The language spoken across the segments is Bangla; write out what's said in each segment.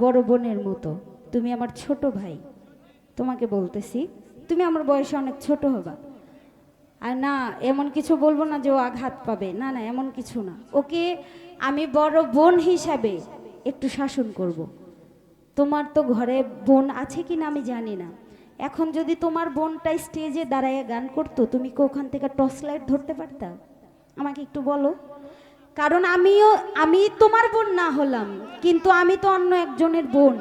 বড় বোনের মতো। তুমি আমার ছোট ভাই। তোমাকে বলতেছি, তুমি আমার বয়সে অনেক ছোট হবা। আর না, এমন কিছু বলব না যে ও আঘাত পাবে। না না, এমন কিছু না। ওকে আমি বড় বোন হিসাবে একটু শাসন করব। তোমার তো ঘরে বোন আছে কি না আমি জানি না। এখন যদি তোমার বোনটা স্টেজে দাঁড়ায় গান করতো, তুমি কি ওখান থেকে টর্চ লাইট ধরতে পারতা? আমাকে একটু বলো। কারণ আমিও, আমি তোমার বোন না হলাম, কিন্তু আমি তো অন্য একজনের বোন,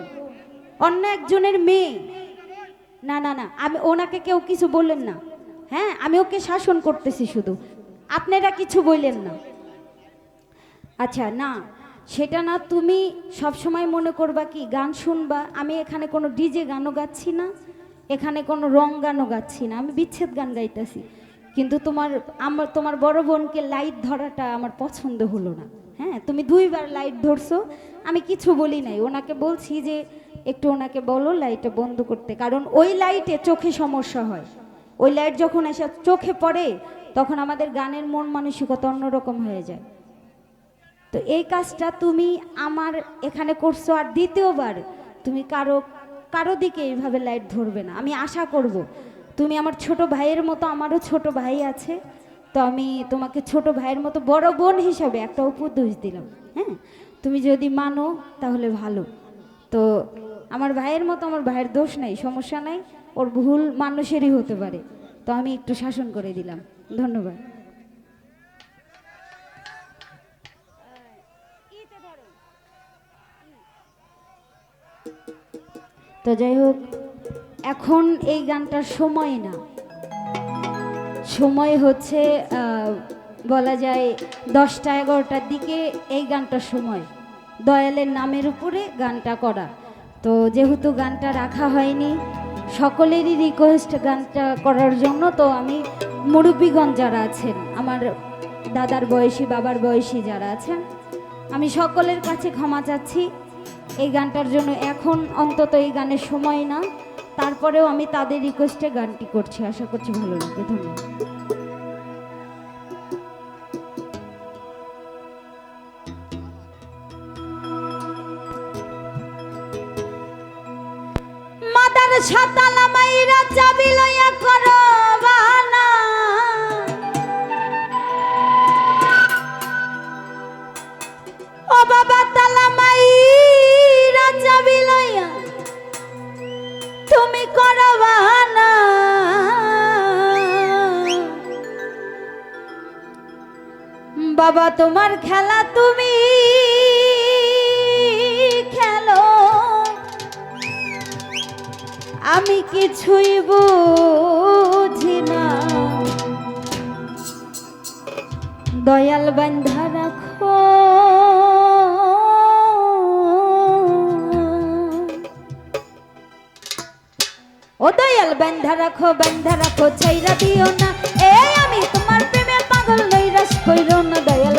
অন্য একজনের মেয়ে। না না না, আমি ওনাকে কেউ কিছু বললেন না। হ্যাঁ আমি ওকে শাসন করতেছি শুধু। আপনারা কিছু বললেন না। আচ্ছা না, সেটা না, তুমি সব সময় মনে করবা কি, গান শুনবা, আমি এখানে কোনো ডিজে গানও গাচ্ছি না, এখানে কোনো রং গানও গাচ্ছি না, আমি বিচ্ছেদ গান গাইতেছি। কিন্তু তোমার, আমার, তোমার বড় বোনকে লাইট ধরাটা আমার পছন্দ হলো না। হ্যাঁ তুমি দুইবার লাইট ধরছো, আমি কিছু বলি নাই। ওনাকে বলছি যে, একটু ওনাকে বলো লাইটটা বন্ধ করতে। কারণ ওই লাইটে চোখে সমস্যা হয়। ওই লাইট যখন এসে চোখে পড়ে, তখন আমাদের গানের মন মানসিকতা অন্যরকম হয়ে যায়। তো এই কাজটা তুমি আমার এখানে করছ আর দ্বিতীয়বার তুমি কারও কারও দিকে এইভাবে লাইট ধরবে না। আমি আশা করব তুমি আমার ছোট ভাইয়ের মতো, আমারও ছোট ভাই আছে। তো আমি তোমাকে ছোট ভাইয়ের মতো বড় বোন হিসাবে একটা উপদেশ দিলাম হ্যাঁ? তুমি যদি মানো, তাহলে ভালো। তো আমার ভাইয়ের মতো আমার ভাইয়ের দোষ নাই, সমস্যা নাই, ওর ভুল মানুষেরই হতে পারে। তো আমি একটু শাসন করে দিলাম, ধন্যবাদ। তো যাই হোক এখন এই গানটার সময় না। সময় হচ্ছে বলা যায় দশটা এগারোটার দিকে এই গানটার সময়। দয়ালের নামের উপরে গানটা করা। তো যেহেতু গানটা রাখা হয়নি, সকলেরই রিকোয়েস্ট গানটা করার জন্য, তো আমি মুরব্বীগঞ্জ যারা আছেন, আমার দাদার বয়সী, বাবার বয়সী যারা আছেন, আমি সকলের কাছে ক্ষমা চাচ্ছি। এই গানটার জন্য এখন অন্তত এই গানের সময় না। তারপরেও আমি তাদের রিকোয়েস্টে গানটি করছি। আশা করছি ভালো লাগবে। ধন্যবাদ। মাদার সাতালা মাইরা চাবি লইয়া করো ও বাবা তালা মাইরা তুমি করো বাহানা বাবা, তোমার খেলা তুমি খেলো। আমি কিছুই বুঝি না। দয়াল বান্ধা রাখো। বান্ধা রাখো বান্ধা রাখো, ছাইরা দিও না। এই আমি তোমার প্রেমে পাগল লই রাস কইরো না, দয়াল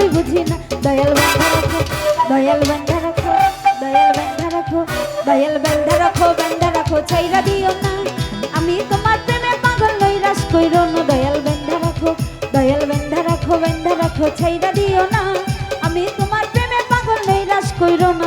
কিছুই বুঝি না। দয়াল বান্ধা রাখো, দয়াল বান্ধা রাখো, দয়াল বান্ধা রাখো, দয়াল বান্ধা রাখো বান্ধা রাখো, ছাইরা দিও না। আমি তোমার প্রেমে পাগল নৈরাশ কইরো না। দয়াল বান্ধা রাখো, দয়াল বান্ধা রাখো বান্ধা রাখো, ছাইরা দিও না। আমি তোমার প্রেমে পাগল নৈরাশ কইরো না।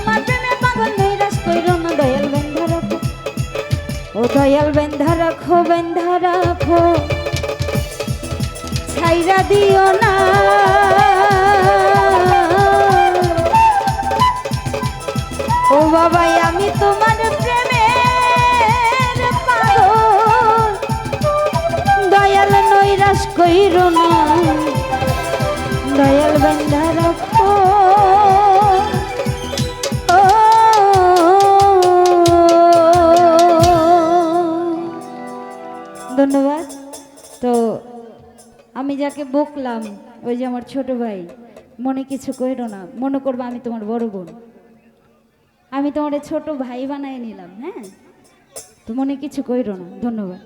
ও দয়াল বেন্ধা রাখো বেন্ধা রাখো। ছাইরা দিও না। ও বাবাই আমি তোমার ধন্যবাদ। তো আমি যাকে বকলাম, ওই যে আমার ছোট ভাই, মনে কিছু কইরো না, মনে করব আমি তোমার বড় বোন। আমি তোমার ছোট ভাই বানায় নিলাম হ্যাঁ? তো মনে কিছু কইরো না, ধন্যবাদ।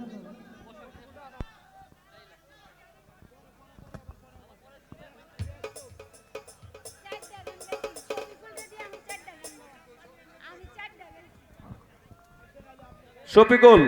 শফিকুল